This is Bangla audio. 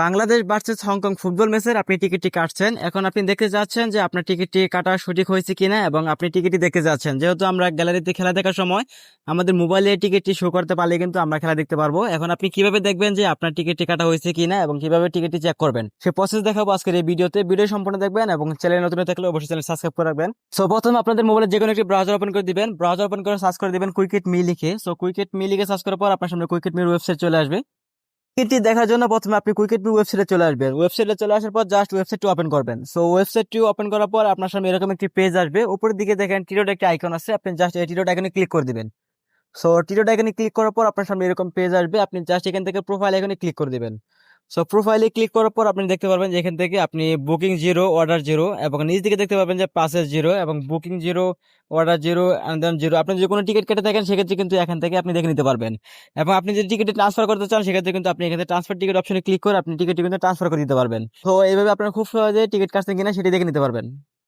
বাংলাদেশ ভার্সেস হংকং ফুটবল ম্যাচের আপনি টিকিটটি কাটছেন। এখন আপনি দেখতে যাচ্ছেন যে আপনার টিকিটটি কাটা সঠিক হয়েছে কিনা এবং আপনি টিকিটটি দেখতে যাচ্ছেন। যেহেতু আমরা গ্যালারিতে খেলা দেখার সময় আমাদের মোবাইলে টিকিটটি শো করতে পারলে কিন্তু আমরা খেলা দেখতে পারব। এখন আপনি কীভাবে দেখবেন যে আপনার টিকিটটি কাটা হয়েছে কিনা এবং কীভাবে টিকিটটি চেক করবেন? সে প্রসেস দেখাবো আজকের এই ভিডিওতে। ভিডিও সম্পূর্ণ দেখবেন এবং চ্যানেল নতুন থাকলে অবশ্যই চ্যানেল সাবস্ক্রাইব করে রাখবেন। সো প্রথমে আপনাদের মোবাইলে যে কোনো একটি ব্রাউজার ওপেন করে দিবেন। ব্রাউজার ওপেন করে সার্চ করে দিবেন কুইকেট মি লিখে। সো কুইকেট মি লিখে সার্চ করার পর আপনার সামনে কুইকেট মির ওয়েবসাইট চলে আসবে। টিকিটটি দেখার জন্য প্রথমে আপনি কুইকেট ওয়েবসাইটে চলে আসবেন। ওয়েবসাইটে চলে আসার পর জাস্ট ওয়েবসাইটটি ওপেন করবেন। সো ওয়েবসাইটটি ওপেন করার পর আপনার সামনে এরকম একটি পেজ আসবে। উপরের দিকে দেখেন টিরোড একটা আইকন আছে। আপনি জাস্ট এই টিরোড আইকনে ক্লিক করে দিবেন। সো টিরোড আইকনে ক্লিক করার পর আপনার সামনে এরকম পেজ আসবে। আপনি জাস্ট এখান থেকে প্রোফাইল আইকনে ক্লিক করে দিবেন। সো প্রোফাইলে ক্লিক করার পর আপনি দেখতে পারবেন যে এখান থেকে আপনি বুকিং জিরো অর্ডার জিরো এবং নিজ দিকে দেখতে পাবেন যে পাসেস জিরো এবং booking zero order zero then zero আপনি যে কোনো টিকিট কেটে থাকেন, সেক্ষেত্রে কিন্তু এখান থেকে আপনি দেখে নিতে পারবেন। এবং আপনি যদি টিকিটে ট্রান্সফার করতে চান, সেক্ষেত্রে কিন্তু আপনি এখানে ট্রান্সফার টিকিট অপশনে ক্লিক করে আপনি টিকিটটি কিন্তু ট্রান্সফার করে দিতে পারবেন। তো এইভাবে আপনার খুব সহজে টিকিট কাটছেন কিনা সেটি দেখে নিতে পারবেন।